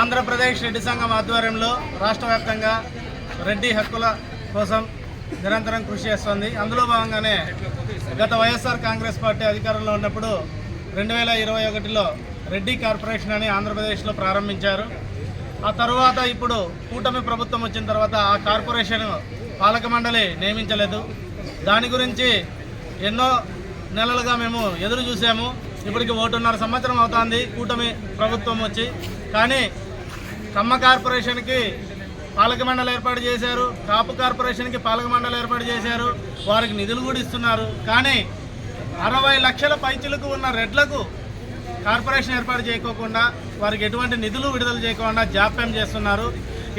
ఆంధ్రప్రదేశ్ రెడ్డి సంఘం ఆధ్వర్యంలో రాష్ట్ర వ్యాప్తంగా రెడ్డి హక్కుల కోసం నిరంతరం కృషి చేస్తోంది. అందులో భాగంగానే గత వైఎస్ఆర్ కాంగ్రెస్ పార్టీ అధికారంలో ఉన్నప్పుడు రెండు వేల ఇరవై ఒకటిలో రెడ్డి కార్పొరేషన్ అని ఆంధ్రప్రదేశ్లో ప్రారంభించారు. ఆ తర్వాత ఇప్పుడు కూటమి ప్రభుత్వం వచ్చిన తర్వాత ఆ కార్పొరేషన్ పాలక మండలి నియమించలేదు. దాని గురించి ఎన్నో నెలలుగా మేము ఎదురు చూసాము ఇప్పటికి ఒకటిన్నర సంవత్సరం అవుతుంది. కూటమి ప్రభుత్వం వచ్చి. కానీ కమ్మ కార్పొరేషన్కి పాలక మండలి ఏర్పాటు చేశారు. కాపు కార్పొరేషన్కి పాలక మండలి ఏర్పాటు చేశారు. వారికి నిధులు కూడా ఇస్తున్నారు. కానీ అరవై లక్షల పైచులకు ఉన్న రెడ్లకు కార్పొరేషన్ ఏర్పాటు చేయకోకుండా వారికి ఎటువంటి నిధులు విడుదల చేయకుండా జాప్యం చేస్తున్నారు.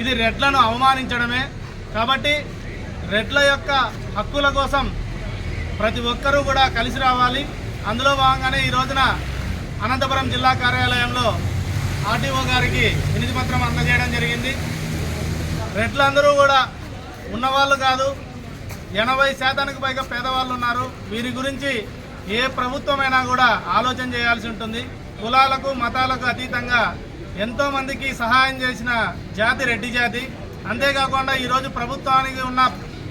ఇది రెడ్లను అవమానించడమే. కాబట్టి రెడ్ల యొక్క హక్కుల కోసం ప్రతి ఒక్కరూ కూడా కలిసి రావాలి. అందులో భాగంగానే ఈ రోజున అనంతపురం జిల్లా కార్యాలయంలో ఆర్టీఓ గారికి వినతి పత్రం అందజేయడం జరిగింది. రెడ్లందరూ కూడా ఉన్నవాళ్ళు కాదు ఎనభై శాతానికి పైగా పేదవాళ్ళు ఉన్నారు. వీరి గురించి ఏ ప్రభుత్వమైనా కూడా ఆలోచన చేయాల్సి ఉంటుంది. కులాలకు మతాలకు అతీతంగా ఎంతోమందికి సహాయం చేసిన జాతి రెడ్డి జాతి. అంతేకాకుండా ఈరోజు ప్రభుత్వానికి ఉన్న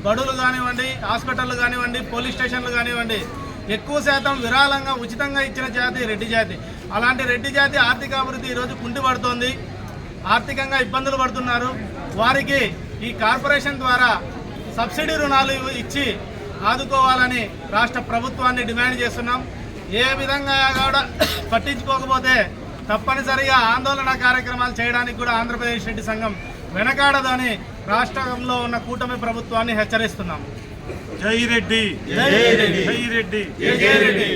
బడులు కానివ్వండి హాస్పిటళ్ళు కానివ్వండి పోలీస్ స్టేషన్లు కానివ్వండి ఎక్కువ శాతం విరాళంగా ఉచితంగా ఇచ్చిన జాతి రెడ్డి జాతి. అలాంటి రెడ్డి జాతి ఆర్థిక అభివృద్ధి ఈరోజు కుంటిపడుతోంది ఆర్థికంగా ఇబ్బందులు పడుతున్నారు. వారికి ఈ కార్పొరేషన్ ద్వారా సబ్సిడీ రుణాలు ఇచ్చి ఆదుకోవాలని రాష్ట్ర ప్రభుత్వాన్ని డిమాండ్ చేస్తున్నాం. ఏ విధంగా కూడా పట్టించుకోకపోతే తప్పనిసరిగా ఆందోళన కార్యక్రమాలు చేయడానికి కూడా ఆంధ్రప్రదేశ్ రెడ్డి సంఘం వెనకాడదని రాష్ట్రంలో ఉన్న కూటమి ప్రభుత్వాన్ని హెచ్చరిస్తున్నాం. జై రెడ్డి. జై రెడ్డి. జై రెడ్డి.